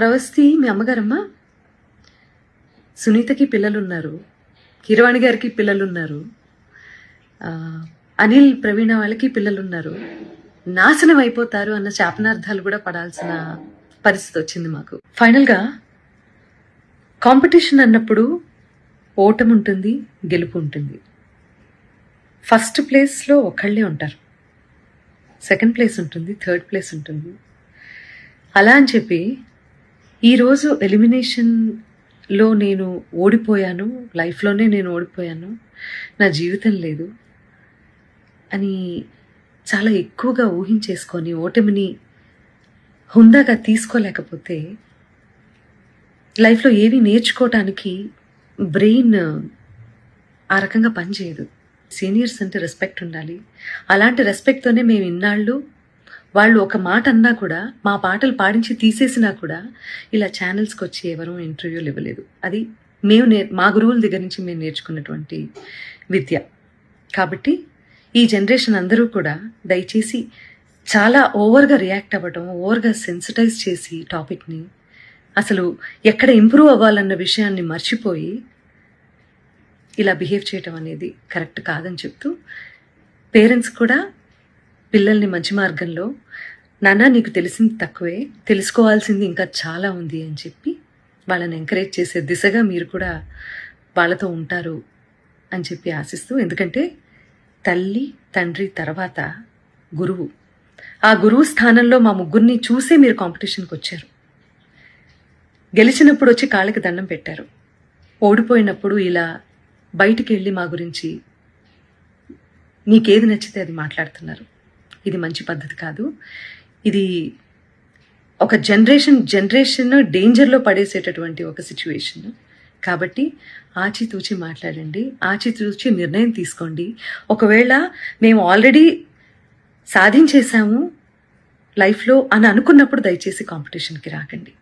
ప్రవస్తి మీ అమ్మగారమ్మా? సునీతకి పిల్లలున్నారు. కిరవాణి గారికి పిల్లలున్నారు. అనిల్ ప్రవీణ వాళ్ళకి పిల్లలున్నారు. నాశనం అయిపోతారు అన్న శాపనార్థాలు కూడా పడాల్సిన పరిస్థితి వచ్చింది మాకు. ఫైనల్గా కాంపిటీషన్ అన్నప్పుడు ఓటమి ఉంటుంది గెలుపు ఉంటుంది ఫస్ట్ ప్లేస్లో ఒకళ్ళే ఉంటారు. సెకండ్ ప్లేస్ ఉంటుంది థర్డ్ ప్లేస్ ఉంటుంది. అలా అని చెప్పి ఈరోజు ఎలిమినేషన్లో నేను ఓడిపోయాను లైఫ్లోనే నేను ఓడిపోయాను నా జీవితం లేదు అని చాలా ఎక్కువగా ఊహించేసుకొని ఓటమిని హుందాగా తీసుకోలేకపోతే లైఫ్లో ఏవి నేర్చుకోవటానికి బ్రెయిన్ ఆ రకంగా పనిచేయదు. సీనియర్స్ అంటే రెస్పెక్ట్ ఉండాలి. అలాంటి రెస్పెక్ట్తోనే మేము ఇన్నాళ్ళు వాళ్ళు ఒక మాట అన్నా కూడా మా పాటలు పాడించి తీసేసినా కూడా ఇలా ఛానల్స్కి వచ్చి ఎవరూ ఇంటర్వ్యూలు ఇవ్వలేదు. అది మేము నే మా గురువుల దగ్గర నుంచి మేము నేర్చుకున్నటువంటి విద్య. కాబట్టి ఈ జనరేషన్ అందరూ కూడా దయచేసి చాలా ఓవర్గా రియాక్ట్ అవ్వటం ఓవర్గా సెన్సిటైజ్ చేసి టాపిక్ని అసలు ఎక్కడ ఇంప్రూవ్ అవ్వాలన్న విషయాన్ని మర్చిపోయి ఇలా బిహేవ్ చేయటం అనేది కరెక్ట్ కాదని చెప్తూ పేరెంట్స్ కూడా పిల్లల్ని మంచి మార్గంలో నాన్న నీకు తెలిసింది తక్కువే తెలుసుకోవాల్సింది ఇంకా చాలా ఉంది అని చెప్పి వాళ్ళని ఎంకరేజ్ చేసే దిశగా మీరు కూడా వాళ్ళతో ఉంటారు అని చెప్పి ఆశిస్తూ ఎందుకంటే తల్లి తండ్రి తర్వాత గురువు. ఆ గురువు స్థానంలో మా ముగ్గురిని చూసే మీరు కాంపిటీషన్కి వచ్చారు. గెలిచినప్పుడు వచ్చి కాళ్ళకి దండం పెట్టారు. ఓడిపోయినప్పుడు ఇలా బయటికి వెళ్ళి మా గురించి నీకేది నచ్చితే అది మాట్లాడుతున్నారు. ఇది మంచి పద్ధతి కాదు. ఇది ఒక జనరేషన్ జనరేషన్ డేంజర్లో పడేసేటటువంటి ఒక సిచ్యువేషన్. కాబట్టి ఆచితూచి మాట్లాడండి ఆచితూచి నిర్ణయం తీసుకోండి. ఒకవేళ మేము ఆల్రెడీ సాధించేశాము లైఫ్లో అని అనుకున్నప్పుడు దయచేసి కాంపిటీషన్కి రాకండి.